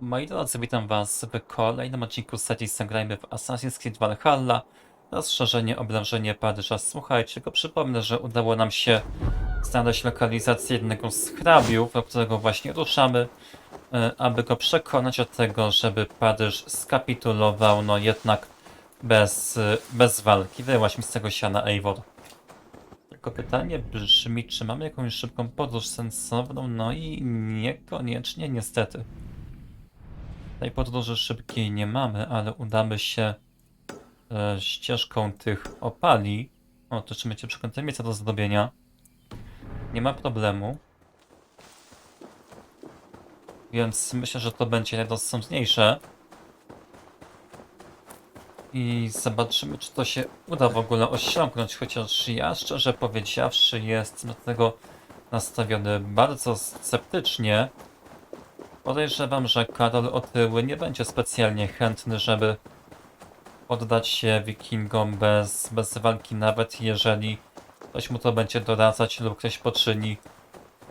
Moi drodzy, witam was w kolejnym odcinku serii Zagrajmy w Assassin's Creed Valhalla. Rozszerzenie, oblężenie Paryża. Słuchajcie, tylko przypomnę, że udało nam się znaleźć lokalizację jednego z hrabiów, do którego właśnie ruszamy, e, aby go przekonać do tego, żeby Paryż skapitulował, no jednak bez, e, bez walki. Wyłaś mi z tego siana, Eivor. Tylko pytanie brzmi, czy mamy jakąś szybką podróż sensowną? No i niekoniecznie, niestety. Tej podróży szybkiej nie mamy, ale udamy się e, ścieżką tych opali. O, to czy macie miejsca do zdobienia? Nie ma problemu. Więc myślę, że to będzie najrozsądniejsze. I zobaczymy, czy to się uda w ogóle osiągnąć, chociaż ja szczerze powiedziawszy jestem do tego nastawiony bardzo sceptycznie. Podejrzewam, że Karol Otyły nie będzie specjalnie chętny, żeby oddać się wikingom bez, bez walki, nawet jeżeli ktoś mu to będzie doradzać lub ktoś poczyni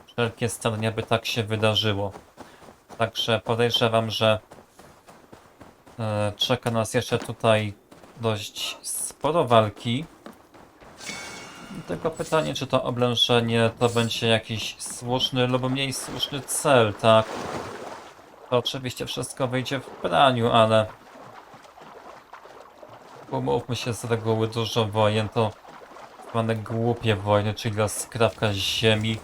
wszelkie starania, by tak się wydarzyło. Także podejrzewam, że e, czeka nas jeszcze tutaj dość sporo walki. Tylko pytanie, czy to oblężenie to będzie jakiś słuszny lub mniej słuszny cel, tak? To oczywiście wszystko wyjdzie w praniu, ale umówmy się z reguły dużo wojen to zwane głupie wojny, czyli dla skrawka ziemi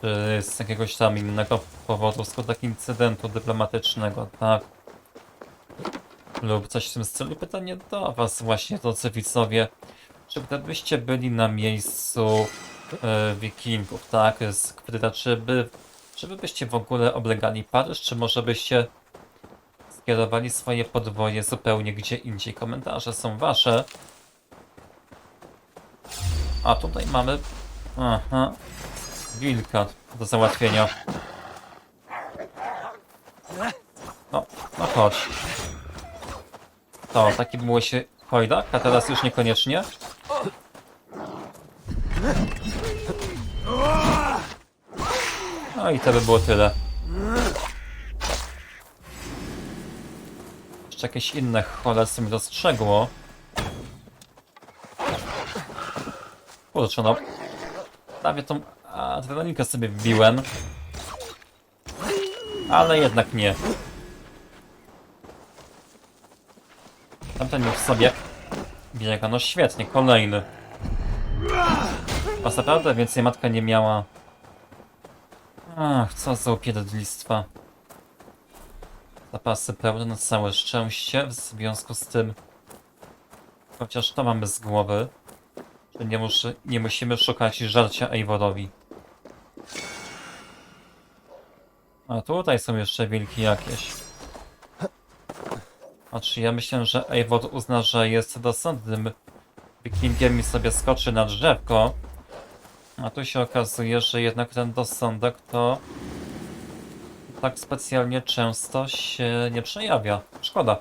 czy z jakiegoś tam innego powodu, skutek incydentu dyplomatycznego, tak? Lub coś w tym stylu. Pytanie do was właśnie, drodzy widzowie. Czy gdybyście byli na miejscu e, wikingów, tak, z Kwyra, czy by czy wy byście w ogóle oblegali Paryż, czy może byście skierowali swoje podwoje zupełnie gdzie indziej? Komentarze są wasze. A tutaj mamy... Aha. Wilka do załatwienia. No, no chodź. To, taki było się Hojdak, a teraz już niekoniecznie. No i to by było tyle. Jeszcze jakieś inne cholerstwo mi dostrzegło. Kurczę no. Prawie tą adrenalinkę sobie wbiłem. Ale jednak nie. Tamten już sobie biega. No świetnie, kolejny. A naprawdę więcej matka nie miała Ach, co za upierdlistwa. Zapasy pełne na całe szczęście, w związku z tym... Chociaż to mamy z głowy, że nie, muszę, nie musimy szukać żarcia Eivorowi. A tutaj są jeszcze wilki jakieś. A czy ja myślę, że Eivor uzna, że jest rozsądnym wikingiem i sobie skoczy na drzewko, a tu się okazuje, że jednak ten rozsądek to tak specjalnie często się nie przejawia. Szkoda.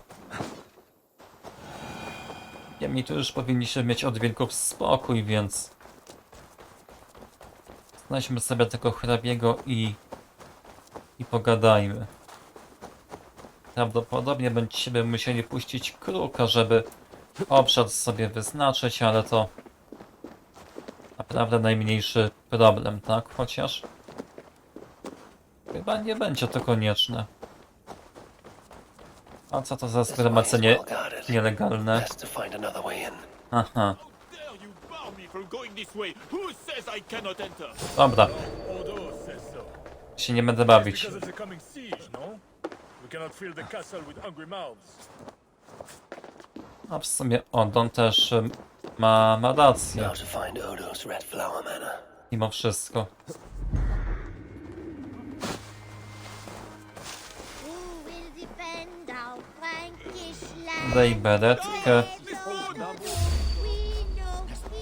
Niemniej tu już powinniśmy mieć od wilków spokój, więc znajdźmy sobie tego hrabiego i i pogadajmy. Prawdopodobnie będziemy musieli puścić kruka, żeby obszar sobie wyznaczyć, ale to naprawdę najmniejszy problem, tak? Chociaż chyba nie będzie to konieczne. A co to za zgromadzenie nielegalne? Aha, dobra, się nie będę bawić. No? A w sumie Odon też ma, ma rację, mimo wszystko. Daj beretkę.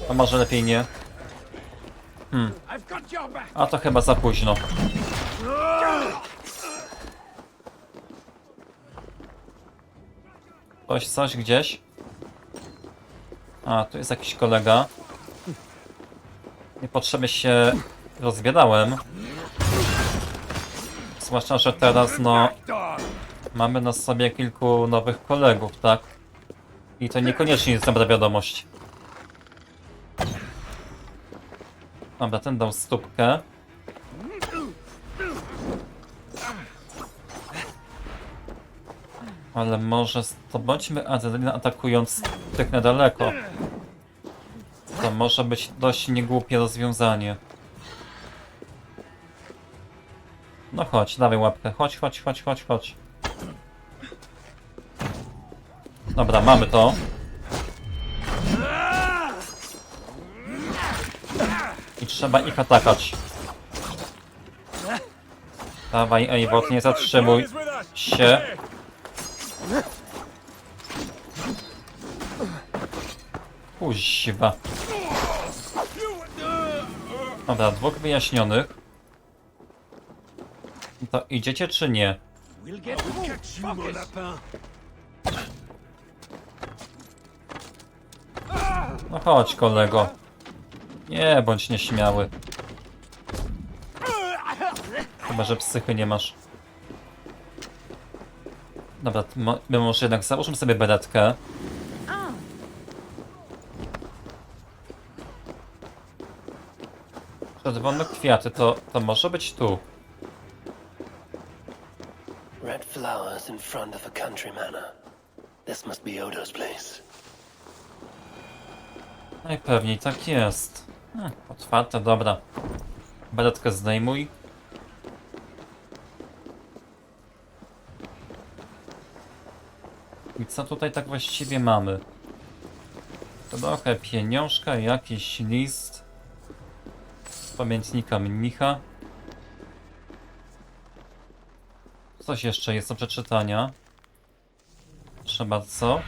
A może lepiej nie? Hmm. A to chyba za późno. Coś, coś gdzieś? A, tu jest jakiś kolega. Niepotrzebnie się rozbiadałem. Zwłaszcza, że teraz no mamy na sobie kilku nowych kolegów, tak? I to niekoniecznie jest dobra wiadomość. Dobra, ten dał stópkę. Ale może zdobądźmy adrenalinę atakując tych na daleko. To może być dość niegłupie rozwiązanie. No chodź, dawaj łapkę. Chodź, chodź, chodź, chodź, chodź. Dobra, mamy to. I trzeba ich atakać. Dawaj, Eivor, nie zatrzymuj się. Kuźwa. Dobra, dwóch wyjaśnionych. To idziecie czy nie? No chodź kolego. Nie bądź nieśmiały. Chyba, że psychy nie masz. Dobra, my może jednak załóżmy sobie beretkę. Czerwone kwiaty, to, to może być tu. Red flowers in front of a country manor. This must be Odo's place. Najpewniej tak jest. Hm, otwarte, dobra. Beretkę zdejmuj. I co tutaj tak właściwie mamy? Trochę pieniążka, jakiś list. Pamiętnika mnicha. Coś jeszcze jest do przeczytania. Trzeba co?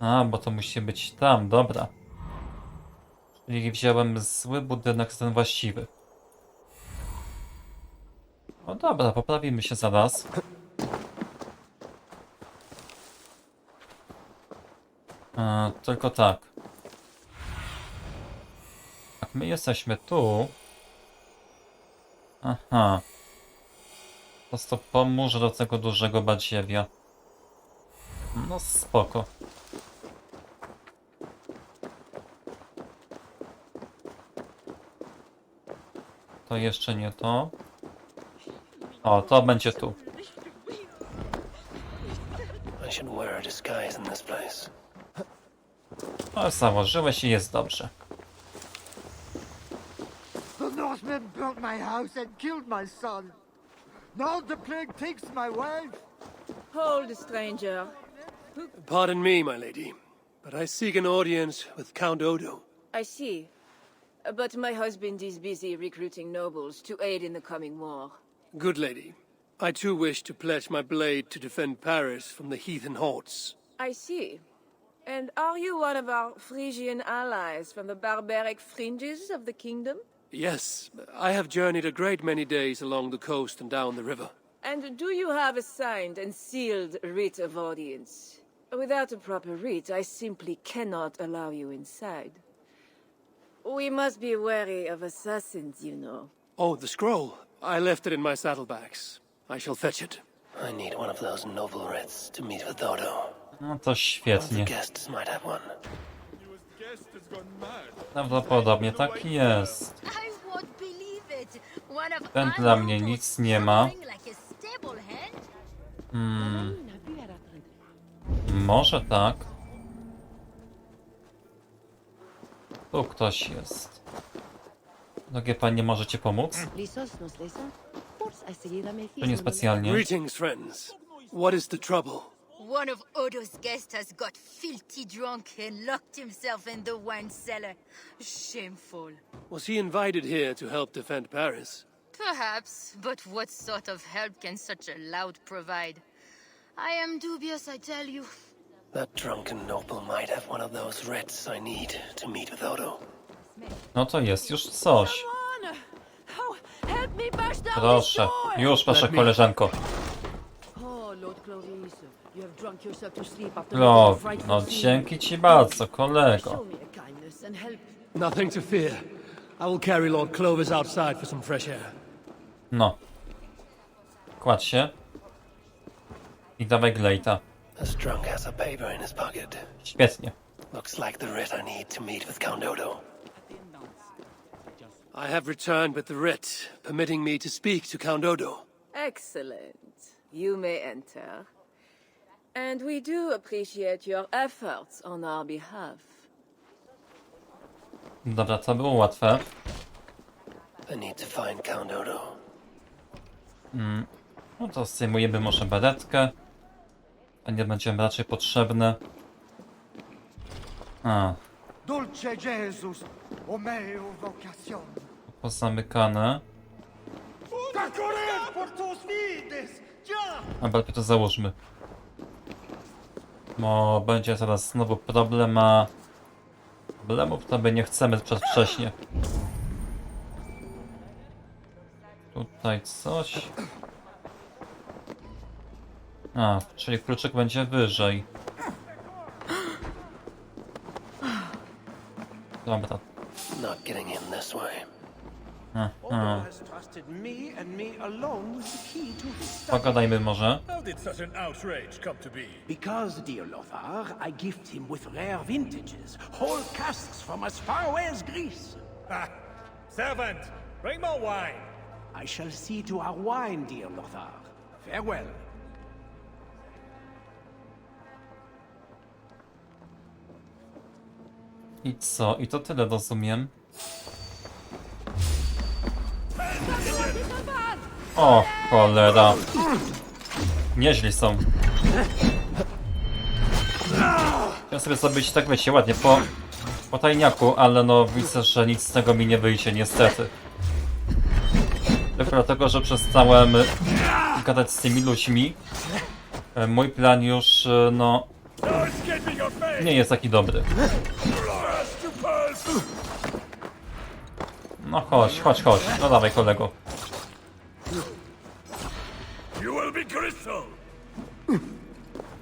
A, bo to musi być tam, dobra. Czyli wziąłem zły budynek ten właściwy. No dobra, poprawimy się zaraz. A, tylko tak. Jak my jesteśmy tu... Aha. Po prostu pomóż do tego dużego badziewia. No spoko. To jeszcze nie to. O, to będzie tu. I should wear a disguise in this place. O, założyłeś i jest dobrze. The Northmen built my house and killed my son. Now the plague takes my wife. Hold, stranger. Pardon me, my lady, but I seek an audience with Count Odo. I see. But my husband is busy recruiting nobles to aid in the coming war. Good lady, I too wish to pledge my blade to defend Paris from the heathen hordes. I see. And are you one of our Frisian allies from the barbaric fringes of the kingdom? Yes, I have journeyed a great many days along the coast and down the river. And do you have a signed and sealed writ of audience? Without a proper writ, I simply cannot allow you inside. We must be wary of assassins, you know. Oh, the scroll. I left it in my saddlebags. I shall fetch it. I need one of those noble writs to meet with Odo. No to świetnie. Prawdopodobnie tak jest. Ten dla mnie nic nie ma. Hmm. Może tak. Tu ktoś jest. Drogie panie, możecie pomóc? To nie specjalnie. Greetings, friends. What is the trouble? One of Odo's guests has got filthy drunk and locked himself in the wine cellar. Shameful. Was he invited here to help defend Paris? Perhaps, but what sort of help can such a loud provide? I am dubious, I tell you. That drunken noble might have one of those writs I need to meet with Odo. No to jest już coś. Oh, help me burst down Proszę, już proszę koleżanko. Oh, Lord Clovis, you have drunk yourself to sleep after No, a frightful no dzięki ci bardzo, kolego. Show me a kindness and help. Nothing to fear. I will carry Lord Clovis outside for some fresh air. No. Kładź się. I dawaj Glejta. This drunk has a paper in his pocket. Świetnie. Looks like the writ I need to meet with Count Odo. I have returned with the writ, permitting me to speak to Count Odo. Excellent. You may enter. And we do appreciate your efforts on our behalf. Dobra, to było łatwe. I need to find Count Odo. No to zdejmujemy może beretkę. A nie będzie raczej potrzebne. A, Dulce Jesus, o meo pozamykane. Corred por tus vides, ya! A lepiej to załóżmy. Bo będzie zaraz znowu problem, a... Problemów to my nie chcemy przedwcześnie. Tutaj coś. A, czyli kluczyk będzie wyżej. Dobra. Not getting in this way. Aha. Pogadajmy może. How did such an outrage come to be? Because, dear Lothar, I gift him with rare vintages, whole casks from as far away as Greece. Servant, bring more wine. I shall see to our wine, dear Lothar. Farewell. I co? I to tyle rozumiem. O, cholera. Nieźli są. Chciałem sobie zrobić tak wiecie, ładnie po, po tajniaku, ale no widzę, że nic z tego mi nie wyjdzie, niestety. Tylko dlatego, że przestałem gadać z tymi ludźmi. E, Mój plan już, e, no, nie jest taki dobry. No chodź, chodź, chodź. No dawaj kolego.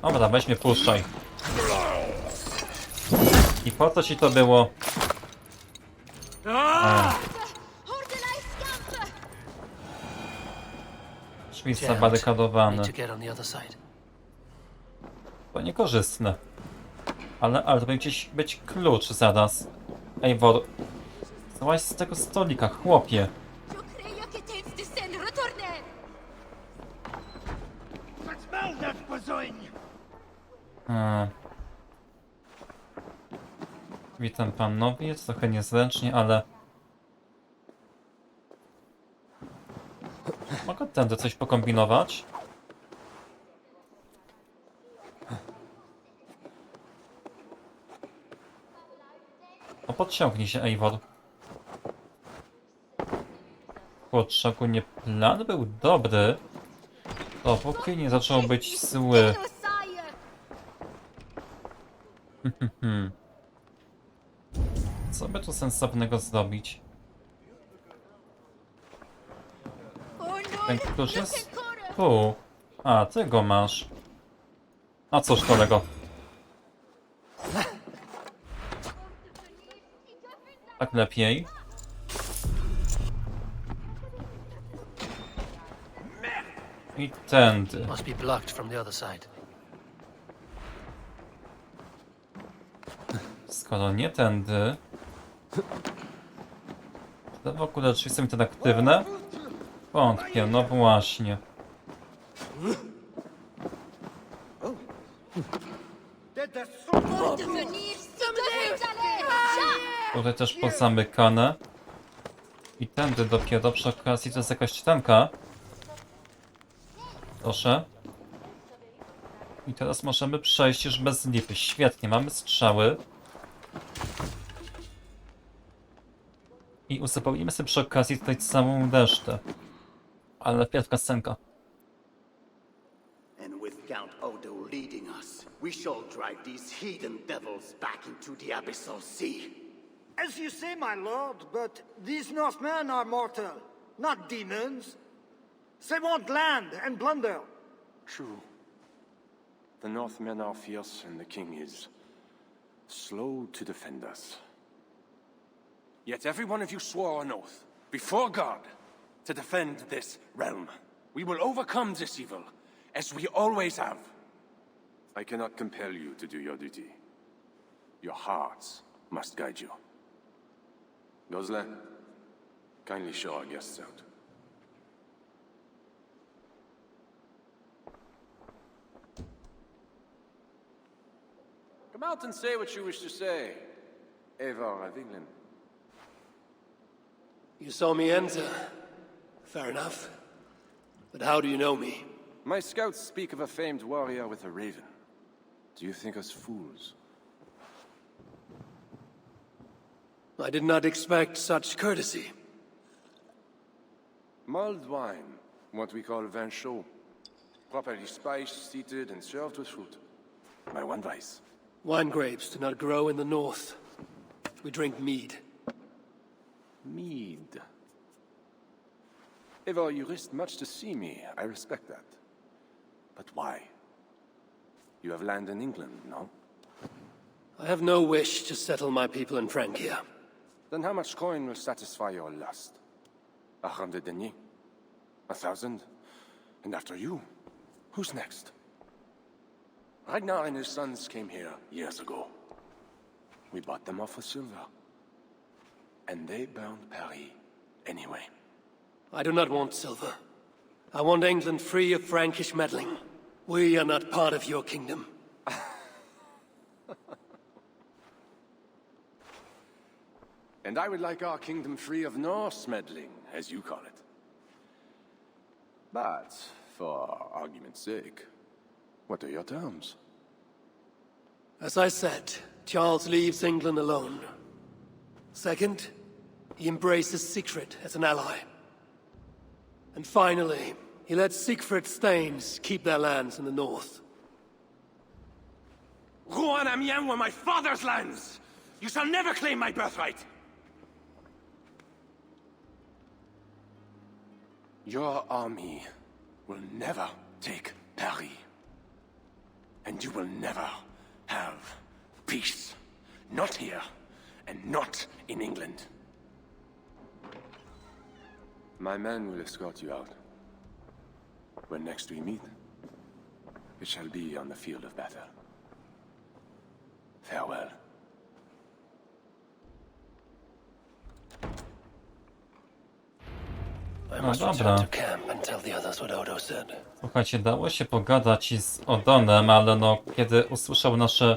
Dobra, weź mnie puszczaj. I po co ci to było? Scamper! Drzwi zabarykadowane. To niekorzystne. Ale, ale to będzie gdzieś być klucz zaraz. Ej, Wor... Złaź z tego stolika, chłopie. Witam panowie, jest trochę niezręcznie, ale... Mogę tędy coś pokombinować? No podciągnij się, Eivor. Kurczę, ogólnie plan był dobry, dopóki nie zaczął być zły. Co by tu sensownego zrobić? Ten klucz jest tu. A, ty go masz. A cóż, kolego. Tak lepiej. I tędy. Skoro nie tędy... To w ogóle drzwi są interaktywne? Wątpię, no właśnie. Tutaj też pozamykane. I tędy dopiero przy okazji to jest jakaś czytanka. Proszę. I teraz możemy przejść już bez lipy. Świetnie, mamy strzały. I uzupełnimy sobie przy okazji tutaj całą resztę. Ale najpierw kasenka. And with Count Odo leading us, we shall drive these heathen devils back into the abyssal sea. As you say, my lord, but these Northmen are mortal, not demons. They want land and plunder. True. The Northmen are fierce, and the king is slow to defend us. Yet every one of you swore an oath, before God, to defend this realm. We will overcome this evil, as we always have. I cannot compel you to do your duty. Your hearts must guide you. Gosle, kindly show our guests out. Come out and say what you wish to say, Eivor of England. You saw me enter. Fair enough. But how do you know me? My scouts speak of a famed warrior with a raven. Do you think us fools? I did not expect such courtesy. Mulled wine, what we call vin chaud. Properly spiced, seated, and served with fruit. My one vice. Wine grapes do not grow in the north. We drink mead. Mead. Eivor, you risked much to see me. I respect that. But why? You have land in England, no? I have no wish to settle my people in Francia. Then how much coin will satisfy your lust? A hundred deniers? A thousand? And after you, who's next? Ragnar and his sons came here years ago. We bought them off for silver. And they burned Paris anyway. I do not want silver. I want England free of Frankish meddling. We are not part of your kingdom. And I would like our kingdom free of Norse meddling, as you call it. But, for argument's sake, what are your terms? As I said, Charles leaves England alone. Second, he embraces Siegfried as an ally. And finally, he lets Siegfried's Thanes keep their lands in the north. Rouen and Amiens were my father's lands! You shall never claim my birthright! Your army will never take Paris. And you will never have peace. Not here, and not in England. My men will escort you out. When next we meet, it shall be on the field of battle. Farewell. I No must return dobra. to camp and tell the others what Odo said. Słuchajcie, dało się pogadać i z Odonem, ale no, kiedy usłyszał nasze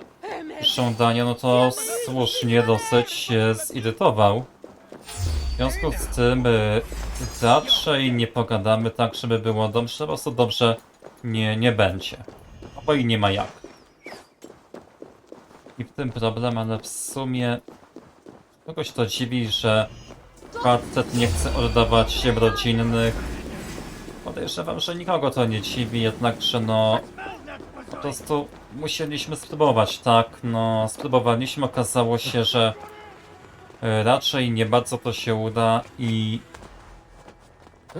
żądania, no to słusznie dosyć się zirytował. W związku z tym y, raczej nie pogadamy tak, żeby było dobrze, po prostu dobrze nie, nie będzie. Bo i nie ma jak. I w tym problem, ale w sumie kogoś to dziwi, że facet nie chce oddawać ziem rodzinnych. Podejrzewam, że nikogo to nie dziwi, jednakże no... Po prostu musieliśmy spróbować, tak? No, spróbowaliśmy, okazało się, że raczej nie bardzo to się uda i...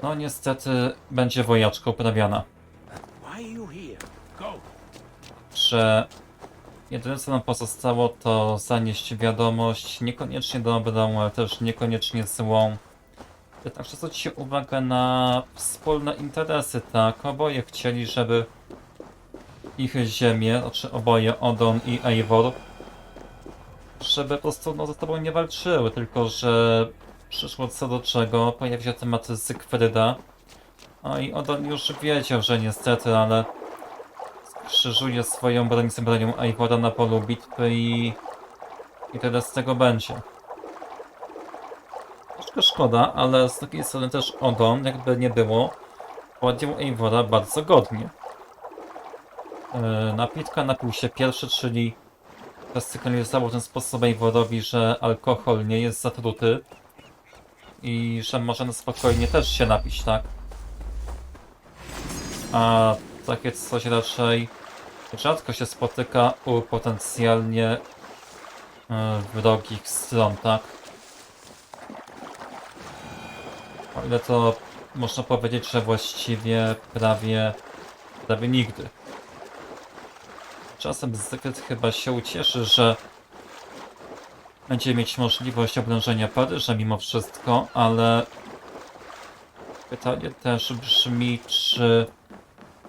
No niestety będzie wojaczka uprawiana. Że jedyne co nam pozostało to zanieść wiadomość, niekoniecznie dobrą, ale też niekoniecznie złą. Jednak zwróćcie uwagę na wspólne interesy, tak? Oboje chcieli, żeby ich ziemie, znaczy oboje, Odon i Eivor, żeby po prostu no, ze sobą nie walczyły, tylko że przyszło co do czego, pojawił się temat Zygfryda. A i Odon już wiedział, że niestety, ale skrzyżuje swoją broń z bronią Eivora na polu bitwy i... i tyle z tego będzie. Troszkę szkoda, ale z drugiej strony też Odon, jakby nie było, podjął Eivora bardzo godnie. Yy, napitka napił się pierwszy, czyli zasygnalizował w ten sposób Eivorowi, że alkohol nie jest zatruty i że może na spokojnie też się napić, tak? A takie coś raczej rzadko się spotyka u potencjalnie yy, wrogich stron, tak? O ile to można powiedzieć, że właściwie prawie, prawie nigdy. Czasem Zygfryd chyba się ucieszy, że będziemy mieć możliwość oblężenia Paryża mimo wszystko, ale pytanie też brzmi, czy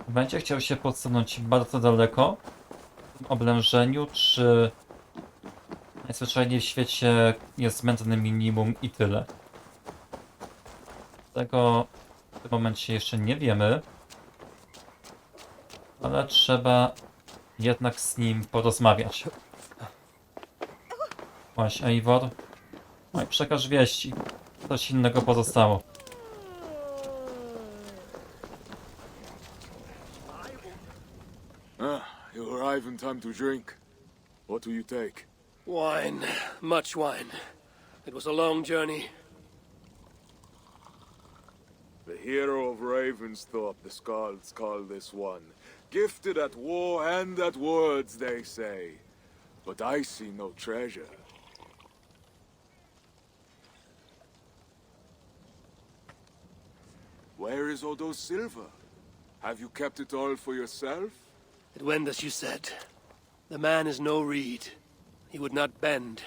będzie chciał się podsunąć bardzo daleko w tym oblężeniu, czy najzwyczajniej w świecie jest zbędne minimum i tyle. Tego w tym momencie jeszcze nie wiemy, ale trzeba jednak z nim porozmawiać. Właśnie, Eivor. No i przekaż wieści. Coś innego pozostało. Ah, you arrive in time to drink. What will you take? Wine. Much wine. It was a long journey. The hero of Ravensthorpe, the Skalds call this one. Gifted at war and at words, they say. But I see no treasure. Where is Odo's silver? Have you kept it all for yourself? It went as you said. The man is no reed. He would not bend,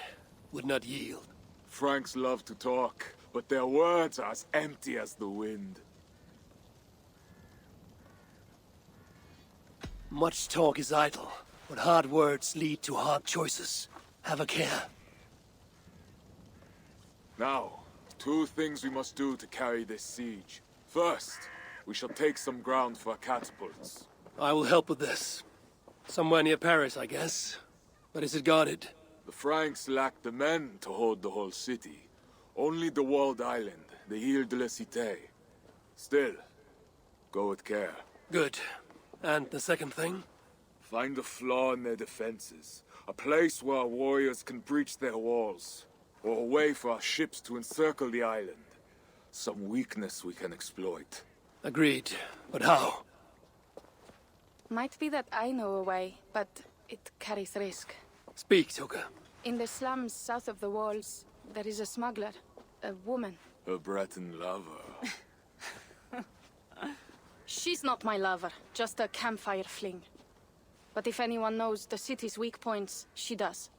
would not yield. Franks love to talk, but their words are as empty as the wind. Much talk is idle, but hard words lead to hard choices. Have a care. Now, two things we must do to carry this siege. First, we shall take some ground for our catapults. I will help with this. Somewhere near Paris, I guess. But is it guarded? The Franks lack the men to hold the whole city. Only the walled island, the Ile de la Cité. Still, go with care. Good. And the second thing? Find a flaw in their defenses. A place where our warriors can breach their walls. Or a way for our ships to encircle the island. Some weakness we can exploit. Agreed. But how? Might be that I know a way, but it carries risk. Speak, Toka. In the slums south of the walls, there is a smuggler, a woman. A Breton lover. She's not my lover, just a campfire fling. But if anyone knows the city's weak points, she does.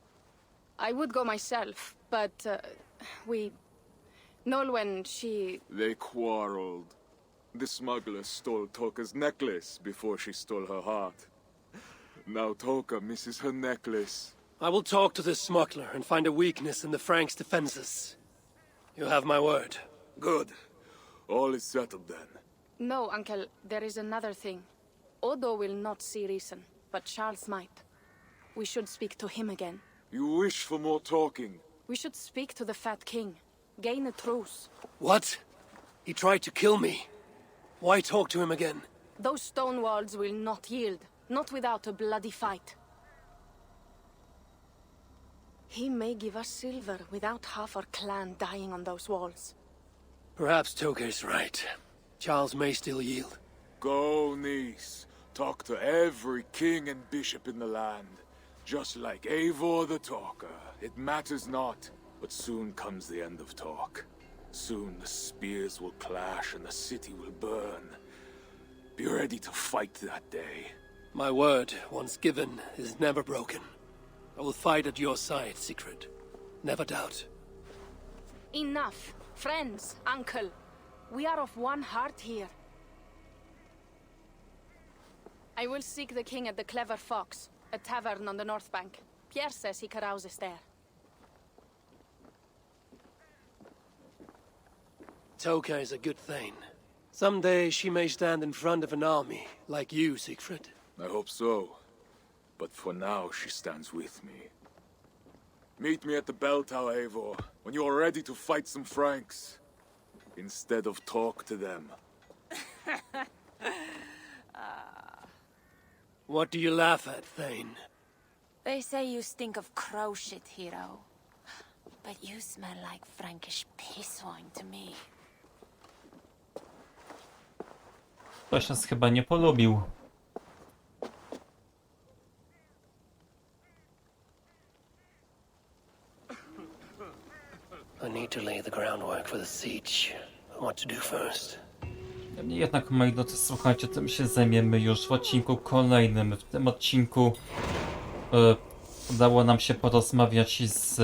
I would go myself, but uh, we. Nolwenn, she. They quarreled. The smuggler stole Toka's necklace before she stole her heart. Now Toka misses her necklace. I will talk to this smuggler and find a weakness in the Franks' defenses. You have my word. Good. All is settled then. No, Uncle, there is another thing. Odo will not see reason, but Charles might. We should speak to him again. You wish for more talking. We should speak to the Fat King. Gain a truce. What? He tried to kill me. Why talk to him again? Those stone walls will not yield, not without a bloody fight. He may give us silver without half our clan dying on those walls. Perhaps Toka is right. Charles may still yield. Go, niece. Talk to every king and bishop in the land. Just like Eivor the Talker. It matters not. But soon comes the end of talk. Soon the spears will clash and the city will burn. Be ready to fight that day. My word, once given, is never broken. I will fight at your side, Secret. Never doubt. Enough. Friends, uncle. We are of one heart here. I will seek the king at the Clever Fox, a tavern on the north bank. Pierre says he carouses there. Toka is a good thing. Someday she may stand in front of an army, like you, Siegfried. I hope so. But for now, she stands with me. Meet me at the bell tower, Eivor, when you are ready to fight some Franks. Instead of talk to them. What do you laugh at, Thane? They say you stink of crow shit, hero. But you smell like Frankish piss wine to me. Ktoś nas chyba nie polubił. I need to lay the groundwork for the siege. What to do first? Jednak, moi drodzy, słuchajcie, tym się zajmiemy już w odcinku kolejnym. W tym odcinku e, udało nam się porozmawiać z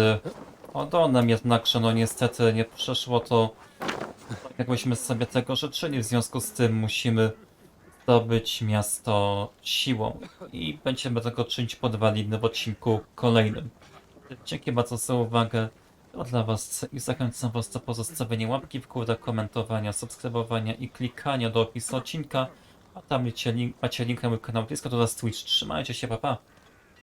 Odonem, jednakże no niestety nie przeszło to jakbyśmy sobie tego życzyli. W związku z tym musimy zdobyć miasto siłą i będziemy tego czynić podwaliny w odcinku kolejnym. Dzięki bardzo za uwagę. To dla Was i zachęcam Was do pozostawienia łapki w górę, komentowania, subskrybowania i klikania do opisu odcinka. A tam macie link, macie link na mój kanał Discord oraz Twitch. Trzymajcie się, pa pa!